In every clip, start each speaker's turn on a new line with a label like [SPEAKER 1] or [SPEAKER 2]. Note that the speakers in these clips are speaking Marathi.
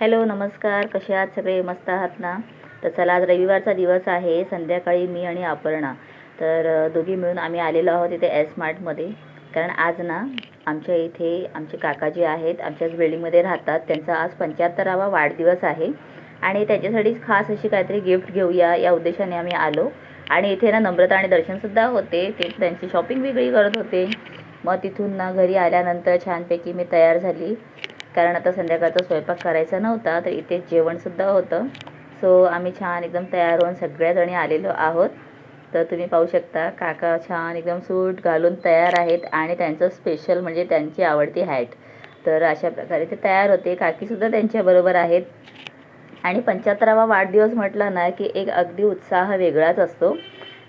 [SPEAKER 1] हॅलो नमस्कार. कसे आहात सगळे? मस्त आहात ना? तर चला आज रविवारचा दिवस आहे. संध्याकाळी मी आणि अपर्णा. तर दोघी मिळून आम्ही आलेलो आहोत इथे एस मार्टमध्ये कारण आज ना आमच्या इथे आमचे काका जे आहेत आमच्याच बिल्डिंगमध्ये राहतात. त्यांचा आज पंच्याहत्तरावा वाढदिवस आहे. आणि त्याच्यासाठीच खास अशी काहीतरी गिफ्ट घेऊया. या उद्देशाने आम्ही आलो. आणि इथे ना नम्रता आणि दर्शनसुद्धा होते. ते त्यांची शॉपिंग वेगळी करत होते. मग तिथून ना घरी आल्यानंतर छानपैकी मी तयार झाली. कारण आता संध्याकाळचा स्वयंपाक करायचा नव्हता तर इथे जेवणसुद्धा होतं. सो आम्ही छान एकदम तयार होऊन सगळ्याजणी आलेलो आहोत. तर तुम्ही पाहू शकता काका छान एकदम सूट घालून तयार आहेत आणि त्यांचं स्पेशल म्हणजे त्यांची आवडती हॅट तर अशा प्रकारे ते तयार होते. काकीसुद्धा त्यांच्याबरोबर आहेत. आणि पंच्याहत्तरावा वाढदिवस म्हटलं ना की एक अगदी उत्साह वेगळाच असतो.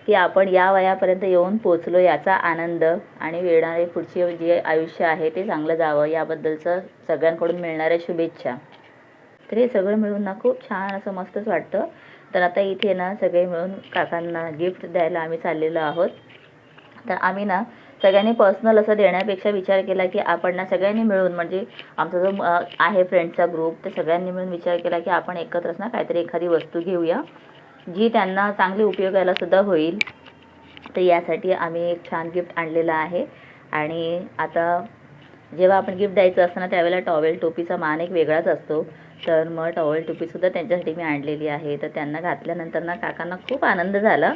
[SPEAKER 1] की आपण या वयापर्यंत येऊन पोचलो याचा आनंद आणि येणारे पुढचे जे आयुष्य आहे ते चांगलं जावं याबद्दलचं सगळ्यांकडून मिळणाऱ्या शुभेच्छा. तर हे सगळं मिळून ना खूप छान असं मस्तच वाटतं. तर आता इथे ना सगळे मिळून काकांना गिफ्ट द्यायला आम्ही चाललेलो आहोत. तर आम्ही ना सगळ्यांनी पर्सनल असं देण्यापेक्षा विचार केला की आपण ना सगळ्यांनी मिळून म्हणजे आमचा जो आहे फ्रेंडचा ग्रुप तर सगळ्यांनी मिळून विचार केला की आपण एकत्रच ना काहीतरी एखादी वस्तू घेऊया. जी त्यांना चांगली उपयोगाला सुद्धा होईल. तर यासाठी आम्ही एक छान गिफ्ट आणलेलं आहे. आणि आता जेव्हा आपण गिफ्ट द्यायचं असतं ना त्यावेळेला टॉवेल टोपीचा मान एक वेगळाच असतो. तर मग टॉवेल टोपीसुद्धा त्यांच्यासाठी मी आणलेली आहे. तर त्यांना घातल्यानंतर ना काकांना खूप आनंद झाला.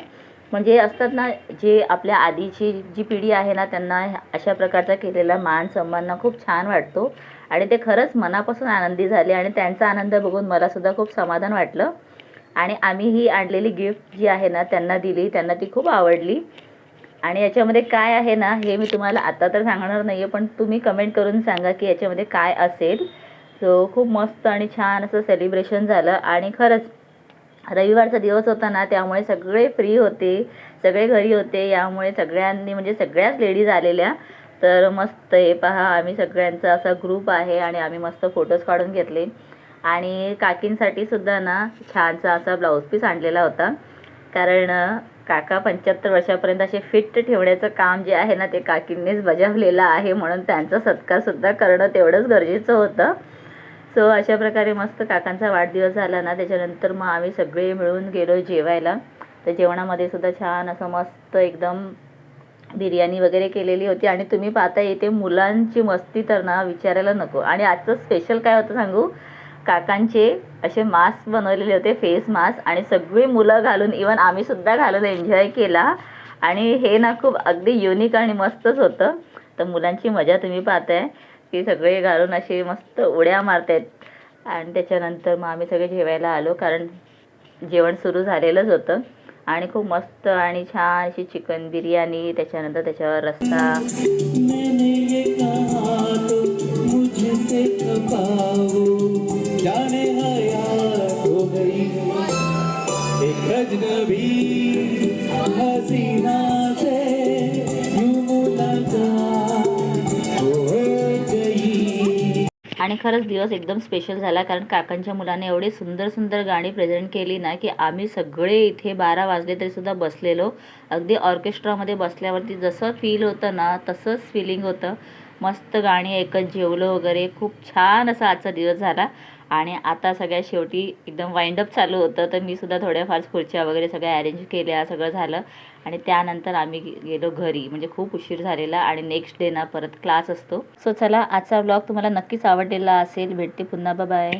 [SPEAKER 1] म्हणजे असतात ना जे आपल्या आधीची जी पिढी आहे ना त्यांना अशा प्रकारचा केलेला मान सन्मान ना खूप छान वाटतो. आणि ते खरंच मनापासून आनंदी झाले आणि त्यांचा आनंद बघून मलासुद्धा खूप समाधान वाटलं. आणि आम्ही ही आणलेली गिफ्ट जी आहे ना त्यांना दिली त्यांना ती खूप आवडली. आणि याच्यामध्ये काय आहे ना हे मी तुम्हाला आता तर सांगणार नाही आहे पण तुम्ही कमेंट करून सांगा की याच्यामध्ये काय असेल. सो खूप मस्त आणि छान असं सेलिब्रेशन झालं. आणि खरंच रविवारचा दिवस होता ना त्यामुळे सगळे फ्री होते सगळे घरी होते. यामुळे सगळ्यांनी म्हणजे सगळ्याच लेडीज आलेल्या. तर मस्त हे पहा आम्ही सगळ्यांचा असा ग्रुप आहे आणि आम्ही मस्त फोटोज काढून घेतले. आणि काकींसाठी सुद्धा ना छानसा असा ब्लाऊज पीस आणलेला होता. कारण काका पंच्याहत्तर वर्षापर्यंत असे फिट ठेवण्याचं काम जे आहे ना ते काकींनीच बजावलेलं आहे म्हणून त्यांचा सत्कारसुद्धा करणं तेवढंच गरजेचं होतं. सो अशा प्रकारे मस्त काकांचा वाढदिवस झाला ना त्याच्यानंतर मग आम्ही सगळे मिळून गेलो जेवायला. तर जेवणामध्ये सुद्धा छान असं मस्त एकदम बिर्याणी वगैरे केलेली होती. आणि तुम्ही पाहता येते मुलांची मस्ती तर ना विचारायला नको. आणि आजचं स्पेशल काय होतं सांगू? काकांचे असे मास्क बनवलेले होते फेस मास्क आणि सगळी मुलं घालून इवन आम्ही सुद्धा घालून एन्जॉय केला. आणि हे ना खूप अगदी युनिक आणि मस्तच होतं. तर मुलांची मजा तुम्ही पाहताय की सगळे घालून असे मस्त उड्या मारतायत. आणि त्याच्यानंतर मग आम्ही सगळे जेवायला आलो कारण जेवण सुरू झालेलंच होतं. आणि खूप मस्त आणि छान अशी चिकन बिर्याणी त्याच्यानंतर त्याच्यावर रस्सा. आणि खरंच दिवस एकदम स्पेशल झाला कारण काकांच्या मुलाने एवढी सुंदर सुंदर गाणी प्रेझेंट केली ना की आम्ही सगळे इथे बारा वाजले तरी सुद्धा बसलेलो. अगदी ऑर्केस्ट्रामध्ये बसल्यावरती जसं फील होतं ना तसंच फिलिंग होतं. मस्त गाणी ऐकत जेवलो वगैरे. खूप छान असा आजचा दिवस झाला. आणि आता सगळ्या शेवटी एकदम वाइंडअप चालू होतं तर मी सुद्धा थोड्याफार खुर्च्या वगैरे सगळ्या अरेंज केल्या सगळं झालं. आणि त्यानंतर आम्ही गेलो घरी म्हणजे खूप उशीर झालेला आणि नेक्स्ट डे ना परत क्लास असतो. सो चला आजचा ब्लॉग तुम्हाला नक्कीच आवडलेला असेल. भेटते पुन्हा. बाय